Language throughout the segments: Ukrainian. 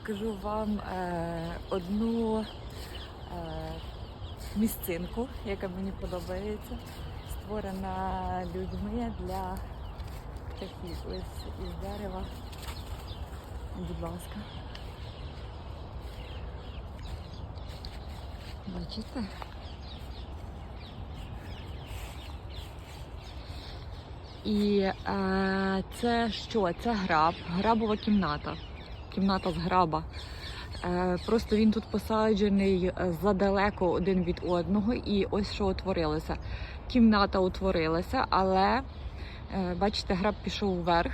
покажу вам е, одну е, місцинку, яка мені подобається, створена людьми для птахів. Ось із дерева. Будь ласка. Бачите? І е, це що? Це граб, грабова кімната. Кімната з граба. Е, просто він тут посаджений е, задалеко один від одного, і ось що утворилося. Кімната утворилася, але е, бачите, граб пішов вверх.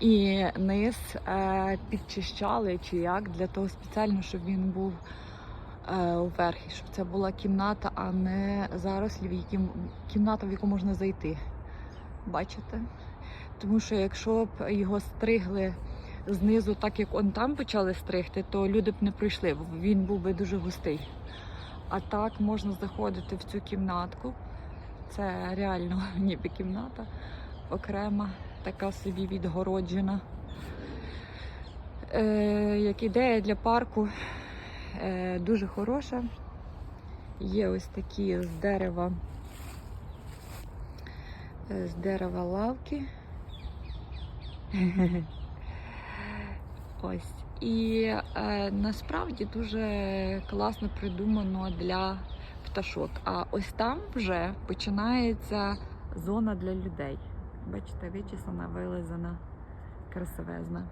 І низ е, підчищали чи як для того спеціально, щоб він був е, вверх, і щоб це була кімната, а не в які, кімната, в яку можна зайти. Бачите? Тому що якщо б його стригли знизу, так як он там почали стригти, то люди б не пройшли, він був би дуже густий. А так можна заходити в цю кімнатку. Це реально ніби кімната окрема, така собі відгороджена. Е, як ідея для парку е, дуже хороша. Є ось такі з дерева, е, з дерева лавки. Ось. І е, насправді дуже класно придумано для пташок. А ось там вже починається зона для людей. Бачите, вичесана, вилизана, красивезна.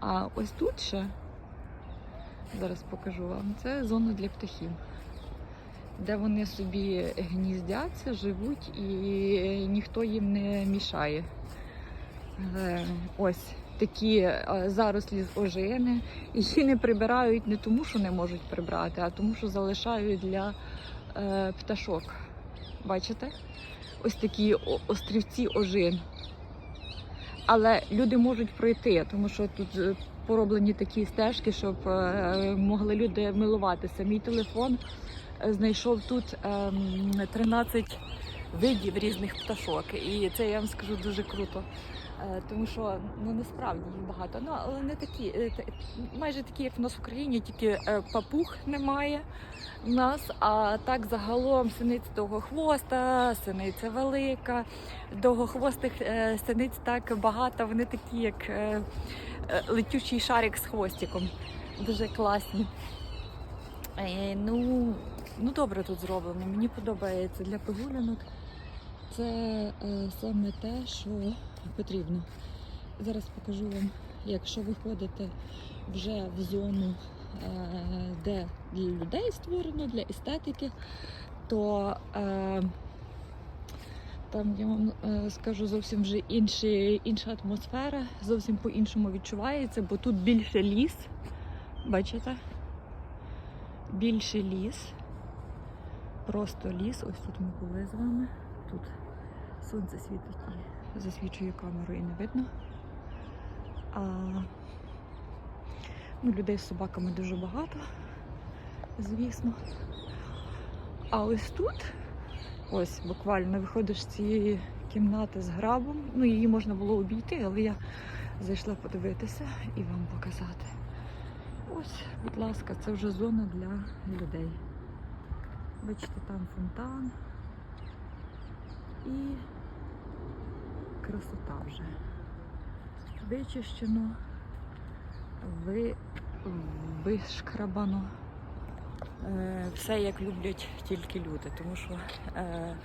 А ось тут ще, зараз покажу вам, це зона для птахів, де вони собі гніздяться, живуть і ніхто їм не мішає. Е, Ось такі е, зарослі з ожини. Її не прибирають не тому, що не можуть прибрати, а тому, що залишають для е, пташок. Бачите? Ось такі острівці ожин. Але люди можуть пройти, тому що тут е, пороблені такі стежки, щоб е, могли люди милуватися. Мій телефон знайшов тут ем, 13 видів різних пташок. І це я вам скажу дуже круто. Е, Тому що ну насправді їх багато. Ну але не такі, е, майже такі, як в нас в Україні, тільки е, папуг немає в нас. А так загалом синиць довгохвоста, синиця велика, довгохвостих синиць так багато. Вони такі, як летючий шарик з хвостиком. Дуже класні. Ну, ну добре тут зроблено. Мені подобається для прогулянок. Це е, саме те, що потрібно. Зараз покажу вам, якщо ви ходите вже в зону, е, де для людей створено, для естетики, то е, там я вам е, скажу зовсім вже інші, інша атмосфера, зовсім по-іншому відчувається, бо тут більше ліс. Бачите? Більше ліс. Просто ліс. Ось тут ми були з вами. Тут сонце світить і засвічує камеру і не видно. А, ну, людей з собаками дуже багато, звісно. А ось тут, ось буквально виходиш з цієї кімнати з грабом. Ну, її можна було обійти, але я зайшла подивитися і вам показати. Ось, будь ласка, це вже зона для людей. Бачите, там фонтан і красота вже. Вичищено, ви, вишкрабано. Е, Все як люблять тільки люди, тому що е,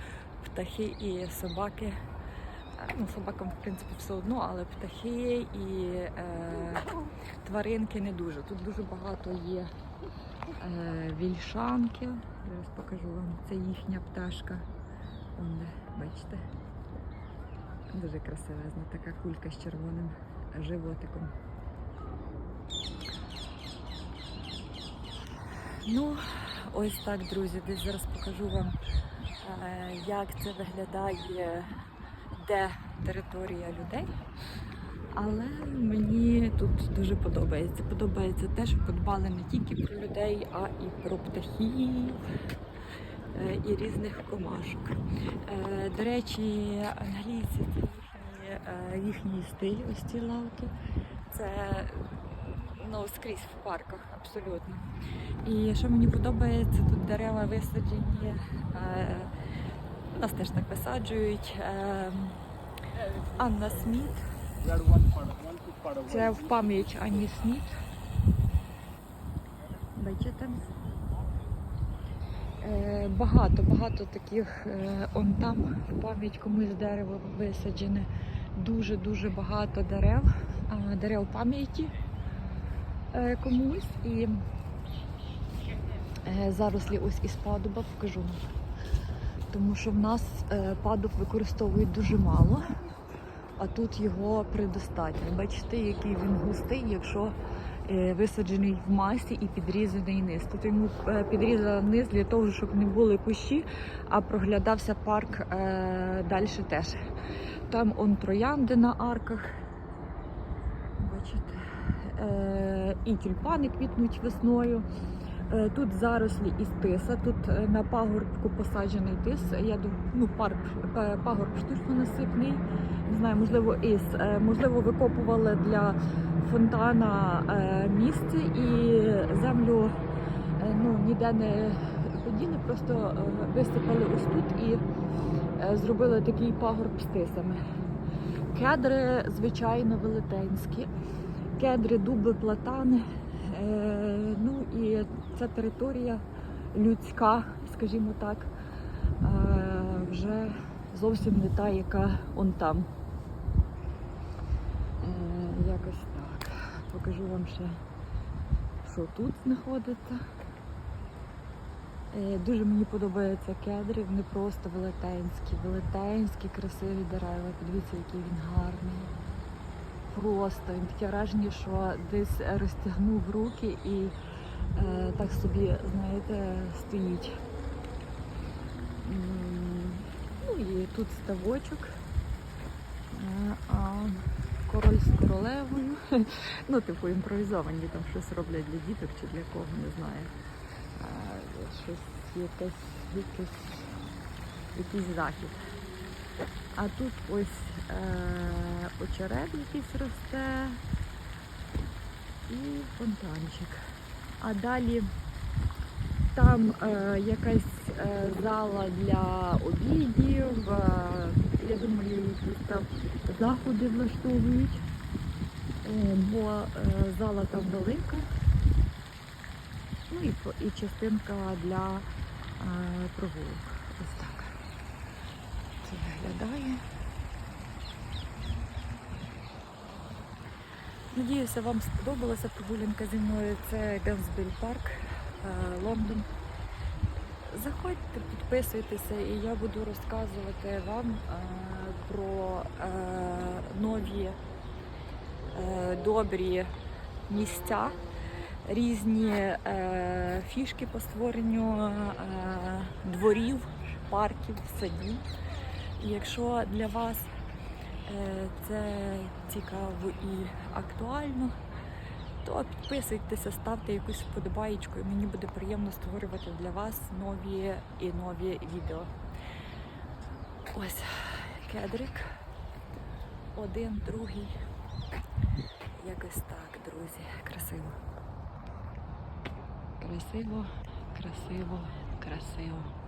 птахи і собаки, е, ну собакам в принципі все одно, але птахи і е, тваринки не дуже. Тут дуже багато є е, вільшанки. Зараз покажу вам, це їхня пташка. Вон бачите? Дуже красивезна така кулька з червоним животиком. Ну, ось так, друзі. Десь зараз покажу вам, е, як це виглядає, де територія людей. Але мені тут дуже подобається. Подобається те, що подбали не тільки про людей, а і про птахів і різних комашок. Е, До речі, англійці це е, їхній стиль, ось ці лавки. Це воно скрізь в парках, абсолютно. І що мені подобається, тут дерева висаджені. Е, нас теж так висаджують. Е, Анна Сміт. Це в пам'ять Анні Сміт. Бачите? Е, Багато, багато таких е, он там пам'ять комусь дерево висаджене. Дуже-дуже багато дерев, дерев пам'яті е, комусь. І зарослі ось із падуба покажу. Тому що в нас падуб використовують дуже мало, а тут його предостатньо. Бачите, який він густий, якщо висаджений в масі і підрізаний низ. Тут йому е, підрізали низ для того, щоб не були кущі, а проглядався парк е, далі теж. Там он троянди на арках. Бачите. Е, і тюльпани квітнуть весною. Е, Тут зарослі із тиса, тут е, на пагорбку посаджений тис. Я дум- ну, парк, е, пагорб штучно-насипний. Не знаю, можливо, із. Можливо, викопували для фонтана місце і землю ну, ніде не поділи, просто висипали ось тут і зробили такий пагорб з тисами. Кедри, звичайно, велетенські. Кедри, дуби, платани. Ну і ця територія людська, скажімо так, е, вже зовсім не та, яка он там. Е, якось так. Покажу вам ще, що тут знаходиться. Е, Дуже мені подобаються кедри, вони просто велетенські, велетенські, красиві дерева. Подивіться, який він гарний. Просто він таке враження, що десь розтягнув руки і так собі, знаєте, стоїть. Ну і тут ставочок. Е, А король з королевою. Ну, типу, імпровізовані, там щось роблять для діток чи для кого, не знаю. Е, Щось якесь, якесь, якийсь захід. А тут ось е, очерет якийсь росте і фонтанчик. А далі там е, якась е, зала для обідів. Е, я думаю, якісь там заходи влаштовують, е, бо е, зала там велика. Ну і, і частинка для е, прогулок. Ось так це виглядає. Надіюся, вам сподобалася прогулянка зі мною. Це Гансбіль Парк, е, Лондон. Заходьте, підписуйтеся, і я буду розказувати вам е, про е, нові добрі місця, різні фішки по створенню дворів, парків, садів. І якщо для вас це цікаво і актуально, то підписуйтеся, ставте якусь вподобаєчку, і мені буде приємно створювати для вас нові і нові відео. Ось кедрик. Один, другий. Якось так, друзі. Красиво. Красиво, красиво, красиво.